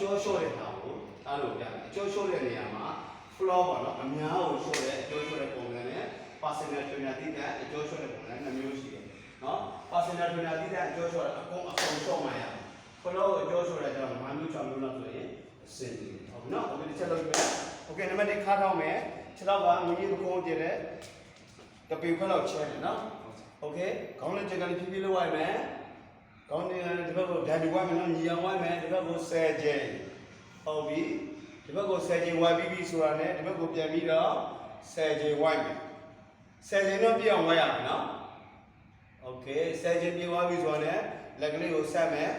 ကျောလျှော့တဲ့ဟာကိုအားလို့ပြတယ်အကျောလျှော့တဲ့နေရာမှာ floor ပေါ့နော်အများကိုလျှော့တဲ့အကျောလျှော့တဲ့ပုံစံနဲ့ personal trainer တိတဲ့အကျောလျှော့တဲ့ပုံစံနှစ်မျိုးရှိတယ်နော် personal trainer တိတဲ့အကျောလျှော့တဲ့အကုန်အကုန်လျှော့မှရမယ် floor ကိုအကျောလျှော့တဲ့ကျတော့၅မျိုး၆မျိုးလောက်ဆိုရင်အဆင်ပြေဟုတ်ပြီနော် okay တစ်ချက်လုပ်ပြโอเคနံပါတ်1ခါထောင်းမယ်ခြေထောက်ကငွေကြီးပကုံးကျတဲ့တပေခွက်လောက်ချဲတယ်နော်โอเคခေါင်းလေးချက်ကလေးဖြည်းဖြည်းလုပ်ရမယ် ခေါင်းလေးဒီဘက်ကိုဓာတ်တူဝိုင်းမယ်နော်ညီအောင်ဝိုင်းမယ်ဒီဘက်ကို10ကျင်းဟုတ်ပြီဒီဘက်ကို10ကျင်းဝိုင်းပြီးပြီဆိုတာနဲ့ဒီဘက်ကိုပြန်ပြီးတော့10ကျင်းဝိုင်းမယ်10ကျင်းတော့ပြည့်အောင်ဝိုင်းရမယ်နော်โอเค10ကျင်းပြည့်သွားပြီဆိုတာနဲ့လက်ကလေးကိုဆက်မယ်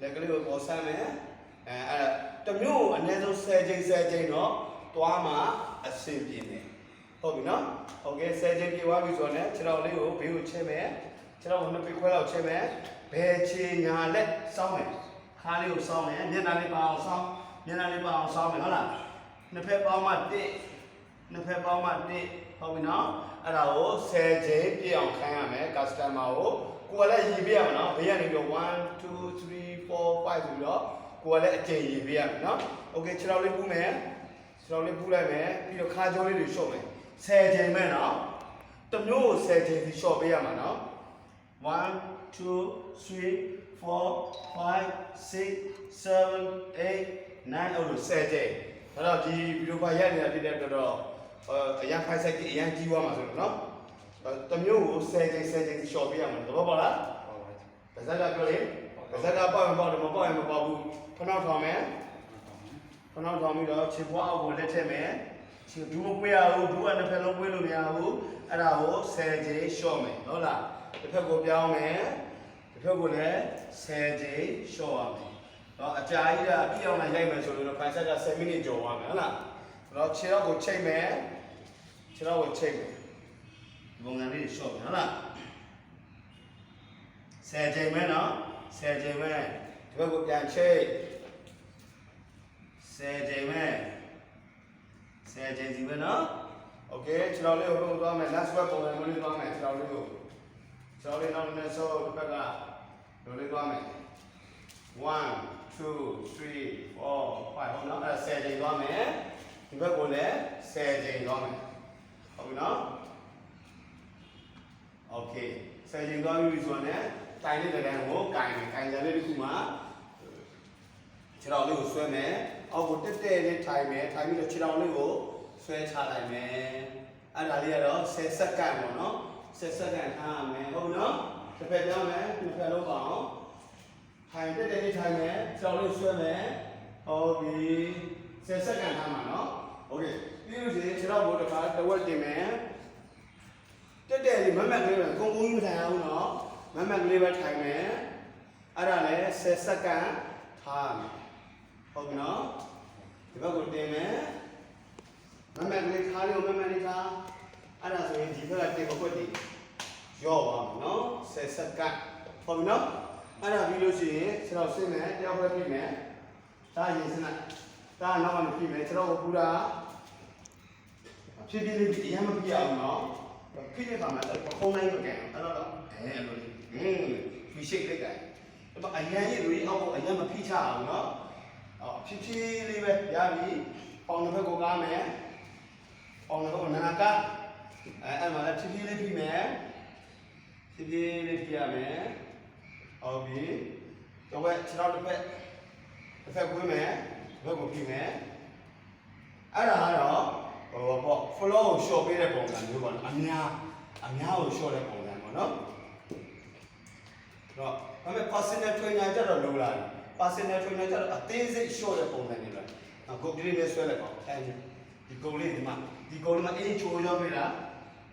လက်ကလေးကိုပေါ်ဆက်မယ်အဲအဲ့တစ်မျိုးကိုအနည်းဆုံး10ကျင်း10ကျင်းတော့သွားမှအဆင်ပြေတယ်ဟုတ်ပြီနော်โอเค10ကျင်းပြည့်သွားပြီဆိုတာနဲ့ခြေထောက်လေးကိုဘေးကိုချဲမယ် ကျွန်တော်နှစ်ပေခွဲလောက်ချိန်မယ်ဘယ်ခြေညာလက်စောင်းမယ်ခါးလေးကိုစောင်းမယ်မျက်နှာလေးပါအောင်စောင်းမျက်နှာလေးပါအောင်စောင်းမယ်ဟုတ်လားနှစ်ဖက်ပေါင်းမှတစ်နှစ်ဖက်ပေါင်းမှတစ်ဟုတ်ပြီနော်အဲ့ဒါကို10ချိန်ပြည့်အောင်ခိုင်းရမယ် customer ကိုကိုယ်ကလည်းရည်ပြရမယ်နော်ဘေးကနေတော့1 2 3 4 5ဆိုပြီးတော့ကိုယ်ကလည်းအကျဉ်းရည်ပြရမယ်နော် okay ခြေထောက်လေးပူးမယ်ခြေထောက်လေးပူးလိုက်မယ်ပြီးတော့ခါကြောလေးတွေလျှော့မယ်10ချိန်ပဲနော်တမျိုးကို10ချိန်စီလျှော့ပေးရမှာနော် One, two, three, four, five, six, seven, eight, nine အဲ့လို10ကျိတ်။အဲ့တော့ဒီဗီဒီယိုဖိုင်ရိုက်နေတာဖြစ်တဲ့အတွက်တော့အရန်ဖိုင်ဆိုင်ကြီးအရန်ကြီးသွားမှာဆိုတော့နော်။အဲတစ်မျိုးကို10ကျိတ်10ကျိတ်ရှော့ပေးရမှာသဘောပေါက်လား။ဗဇက်ကပြောလေဗဇက်ကပေါ့ရင်ပေါ့တယ်မပေါ့ရင်မပေါ့ဘူး။ခဏထောင်မယ်။ခဏထောင်ပြီးတော့ခြေပွားအောက်ကိုလက်ထည့်မယ်။ ခြေဒူးမပွေးရဘူးဒူးကတစ်ဖက်လုံးပွေးလို့မရဘူး။အဲ့ဒါကို10ကျိတ်ရှော့မယ်ဟုတ်လား။တစ်ဖက်ကိုပြောင်းမယ်။တစ်ဖက်ကိုလည်း10ကျိတ်ရှော့ရမယ်။တော့အကြာကြီးကအပြည့်အောင်လိုက်ရိုက်မယ်ဆိုလို့တော့ဖိုင်ဆက်က7မိနစ်ကျော်သွားမယ်ဟုတ်လားအဲ့တော့ခြေတော့ကိုချိန်မယ်ခြေတော့ကိုချိန်မယ်ဒီပုံစံလေးရှော့မယ်ဟုတ်လား10ချိန်မယ်နော်10ချိန်မယ်ဒီဘက်ကိုပြန်ချိန်10ချိန်မယ် 10ချိန်စီမယ်နော်โอเคခြေတော်လေးကိုဘယ်လိုသွားမယ် last web ပုံစံမျိုးလေးသွားမယ်ခြေတော်လေးကိုခြေတော်လေးနောက်နဲ့ဆိုဒီဘက်ကလိုလေးသွားမယ် 1 2 3 4 5ဟုတ်နော်အဲ့10ချိန်သွားမယ်ဒီဘက်ကိုလည်း10ချိန်သွားမယ်ဟုတ်ပြီနော်โอเค10ချိန်သွားပြီဆိုတော့ ਨੇ တိုင်လေးတစ်တန်းကိုကင်မယ်ကင်ကြလေးတစ်ခုမှာခြေတော်လေးကိုဆွဲမယ် အောက်ကိုတက်တက်လေးထိုင်မယ်ထိုင်ပြီးတော့ခြေတော်လေးကိုဆွဲချလိုက်မယ်အဲ့ဒါလေးကတော့10စက္ကန့်ပေါ့နော်10စက္ကန့်ထားရမယ်ဟုတ်ပြီနော်တစ်ဖက်ပြောင်းမယ်တစ်ဖက်လုံးပါအောင် ထိုင်တက်တက်လေးထိုင်မယ်ခြေတော်လေးဆွဲမယ်ဟုတ်ပြီ10စက္ကန့်ထားမှာနော်โอเคပြီးလို့ရှိရင်ခြေတော်ကိုတစ်ခါတစ်ဝက်တင်မယ်တက်တက်လေးမမက်ကလေးပဲကုန်းကုန်းကြီးမထိုင်အောင်နော်မမက်ကလေးပဲထိုင်မယ်အဲ့ဒါလည်း10စက္ကန့်ထားရမယ် ဟုတ်ပြီနော်ဒီဘက်ကိုတင်မယ်မမက်ကလေးခါလေးကိုမမက်လေးထားအဲ့ဒါဆိုရင်ဒီဘက်ကတင်ပကွက်တည်ရော့ပါမယ်နော်10စက္ကန့်ဟုတ်ပြီနော်အဲ့ဒါပြီးလို့ရှိရင်ခြေတော်ဆင်းမယ်တယောက်ပဲပြိမယ်ဒါရင်စနဒါနောက်မှပြိမယ်ခြေတော်ကိုပူတာဖြစ်ဖြစ်လေးအရင်မပြအောင်နော်ဖြစ်တဲ့ခါမှာခုံးနိုင်မကန်အဲ့တော့အဲအဲ့လိုလေးဟင်းဖီရှိတ်လိုက်ကဲအဲ့တော့အရင်ကြီးလူကြီးအောက်ကိုအရင်မဖိချအောင်နော် အော်ဖြစ်ဖြစ်လေးပဲရပြီပေါင်တစ်ဖက်ကိုကားမယ်ပေါင်တစ်ဖက်ကိုနာကားအဲအဲ့မှာလည်းဖြစ်ဖြစ်လေးပြိမယ်ဖြစ်ဖြစ်လေးပြရမယ်ဟုတ်ပြီတော့ဝက်ခြေထောက်တစ်ဖက်တစ်ဖက်ကွင်းမယ်ဘက်ကိုပြမယ်အဲ့ဒါကတော့ဟိုပေါ့ flow ကို short ပေးတဲ့ပုံစံမျိုးပေါ့နော်အများအများကို short တဲ့ပုံစံပေါ့နော်တော့ဒါပေမဲ့ personal trainer ကြတော့လိုလာတယ် personal trainer ကြတော့အသေးစိတ် short တဲ့ပုံစံတွေလားအခုဒီလေးဆွဲလိုက်ပါအဲဒီကုံလေးဒီမှာဒီကုံလေးမှာအေးချိုးရောပေးတာ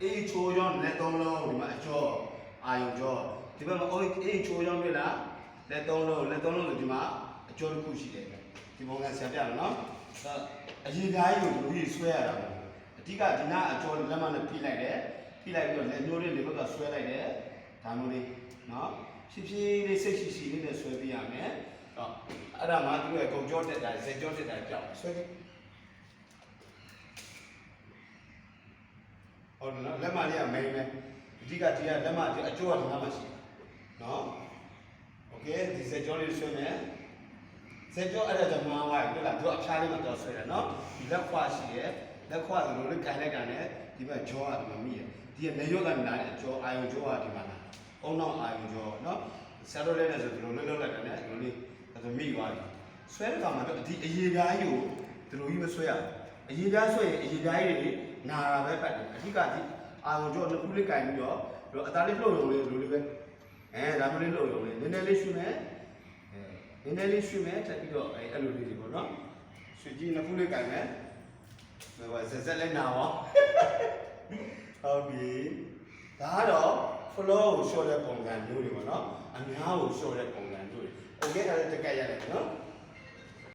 အေးချိုးရောလက်သုံးလုံးဒီမှာအကျော်အာယုံကျော်ဒီဘက်မှာအိုးအေးချိုးကြောင်းပြလားလက်သုံးလို့လက်သုံးလို့ဆိုဒီမှာအကျော်တစ်ခုရှိတယ်ဒီပုံစံဆရာပြမယ်နော်ဒါအရေးသားကြီးကိုလူကြီးဆွဲရတာပေါ့အဓိကဒီနာအကျော်လက်မနဲ့ဖိလိုက်တယ်ဖိလိုက်ပြီးတော့လက်မျိုးလေးဒီဘက်ကဆွဲလိုက်တယ်ဒါမျိုးလေးနော်ဖြည်းဖြည်းလေးစိတ်ရှိရှိလေးနဲ့ဆွဲပြရမယ် တော့အဲ့ဒါမှသူ့ရဲ့ကုန်ကြောတက်တာဇက်ကြောတက်တာကြောက်ဆွဲကြည့်ဟုတ်တယ်နော်လက်မလေးကမိန်ပဲအဓိကဒီကလက်မဒီအကျော်ကဒီနားမှာရှိတယ် နော်โอเคဒီစက်ကြောလေးဆွဲမယ် ဇက်ကြောအဲ့ဒါကြောင့်မှားသွားပြီဟုတ်လားသူအဖျားလေးမှာတော့ဆွဲတယ်နော်ဒီလက်ခွာရှိရဲ့လက်ခွာဆိုလို့လေးခိုင်လိုက်တာနဲ့ဒီဘက်ကြောကဒီမှာမိရဲ့ဒီကလေရောကနေလာတဲ့ကြောအာယုံကြောကဒီမှာလာအုံနောက်အာယုံကြောနော်ဆရာတို့လည်းလည်းဆိုဒီလိုလေးလောက်လိုက်တာနဲ့ဒီလိုလေးဒါ မိသွားပြီဆွဲတဲ့ကောင်မှာတော့ဒီအရေးပြားကြီးကိုဒီလိုကြီးမဆွဲရဘူးအရေးပြားဆွဲရင်အရေးပြားကြီးတွေနာတာပဲပတ်တယ်အဓိကဒီအာယုံကြောနှစ်ခုလေးကင်ပြီးတော့အသားလေးလှုပ်ရုံလေးဒီလိုလေးပဲအဲဒါမျိုးလေးလှုပ်ရုံလေးနည်းနည်းလေးရှူမယ်အဲနည်းနည်းလေးရွှေ့မယ်တက်ပြီးတော့အဲအဲ့လိုလေးတွေပေါ့နော်ရွှေကြီးနှစ်ခုလေးကင်မယ်ဟိုဇက်ဇက်လေးနာပါဟုတ်ပြီဒါကတော့ flow ကို short တဲ့ပုံစံမျိုးတွေပေါ့နော်အများကို short တဲ့ပုံ စံမျိုးတွေ okay